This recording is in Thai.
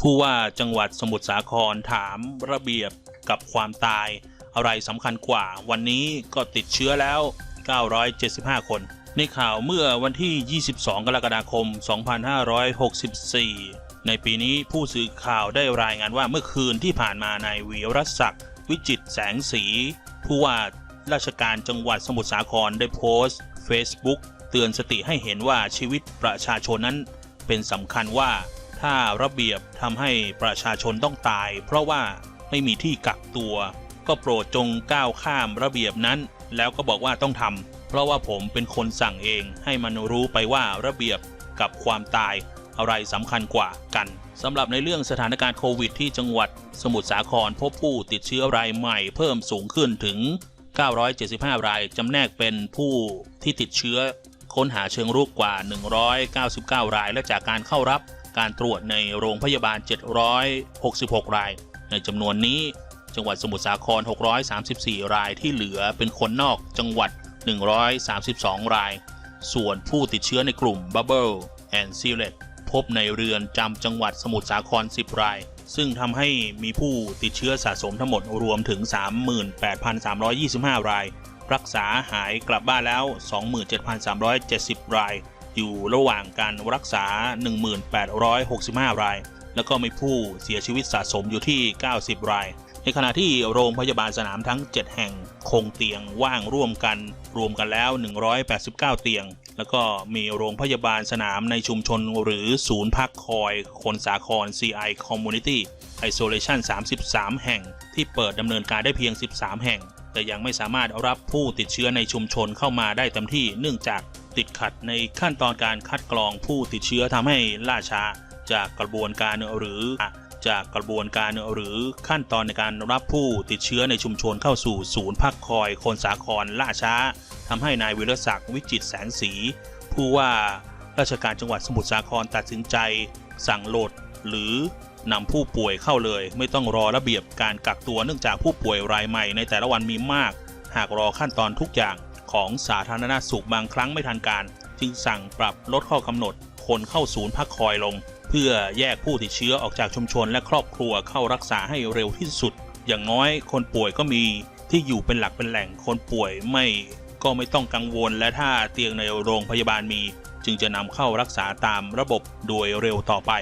ผู้ว่าจังหวัดสมุทรสาครถามระเบียบกับความตาย อะไรสำคัญกว่า วันนี้ก็ติดเชื้อแล้ว 975 คน ในข่าวเมื่อวันที่ 22 กรกฎาคม 2564 ในปีนี้ผู้สื่อข่าวได้รายงานว่าเมื่อคืนที่ผ่านมานายวีรศักดิ์วิจิตแสงสี ผู้ว่าราชการจังหวัดสมุทรสาครได้โพสต์ Facebook เตือนสติให้เห็นว่าชีวิตประชาชนนั้นเป็นสำคัญว่า ถ้าระเบียบทำให้ประชาชนต้องตาย เพราะว่าไม่มีที่กักตัว ก็โปรดจงก้าวข้ามระเบียบนั้น แล้วก็บอกว่าต้องทำเพราะว่าผมเป็นคนสั่งเองให้มันรู้ไปว่าระเบียบกับความตายอะไรสำคัญกว่ากันสำหรับในเรื่องสถานการณ์โควิดที่จังหวัดสมุทรสาครพบผู้ติดเชื้อรายใหม่เพิ่มสูงขึ้นถึง 975 รายจำแนกเป็นผู้ที่ติดเชื้อ ค้นหาเชิงรุกกว่า 199 ราย และจากการเข้ารับ การตรวจในโรงพยาบาล 766 ราย ในจำนวนนี้จังหวัดสมุทรสาคร 634 รายที่เหลือเป็นคนนอกจังหวัด 132 ราย ส่วนผู้ติดเชื้อในกลุ่ม Bubble and s e a l e t พบในเรือนจำจังหวัดสมุทรสาคร 10 ราย ซึ่งทำให้มีผู้ติดเชื้อสะสมทั้งหมดรวมถึง 38,325 ราย รักษาหายกลับบ้านแล้ว 27,370 ราย อยู่ระหว่างการรักษา 1,865 ราย แล้วก็มีผู้เสียชีวิตสะสมอยู่ที่ 90 ราย ในขณะที่โรงพยาบาลสนามทั้ง 7 แห่งคงเตียงว่างร่วมกันรวมกันแล้ว 189 เตียง แล้วก็มีโรงพยาบาลสนามในชุมชนหรือศูนย์พักคอยคนสาคร CI Community Isolation 33 แห่ง ที่เปิดดำเนินการได้เพียง 13 แห่งแต่ยังไม่สามารถรับผู้ติดเชื้อในชุมชนเข้ามาได้เต็มที่เนื่องจาก ติดขัดในขั้นตอนการคัดกรองผู้ติดเชื้อทำให้ล่าช้าจากกระบวนการหรือจากกระบวนการหรือขั้นตอนในการรับผู้ติดเชื้อในชุมชนเข้าสู่ศูนย์พักคอยคนสาครล่าช้าทำให้นายวิรศักดิ์วิจิตแสงสี ผู้ว่าราชการจังหวัดสมุทรสาครตัดสินใจ สั่งโหลดหรือนำผู้ป่วยเข้าเลย ไม่ต้องรอระเบียบการกักตัวเนื่องจากผู้ป่วยรายใหม่ในแต่ละวันมีมาก หากรอขั้นตอนทุกอย่าง ของสาธารณสุขบางครั้งไม่ทันการ จึงสั่งปรับลดข้อกำหนด คนเข้าศูนย์พักคอยลง เพื่อแยกผู้ติดเชื้อออกจากชุมชนและครอบครัวเข้ารักษาให้เร็วที่สุด อย่างน้อยคนป่วยก็มีที่อยู่เป็นหลักเป็นแหล่งคนป่วยไม่ก็ไม่ต้องกังวลและถ้าเตียงในโรงพยาบาลมี จึงจะนำเข้ารักษาตามระบบโดยเร็วต่อไป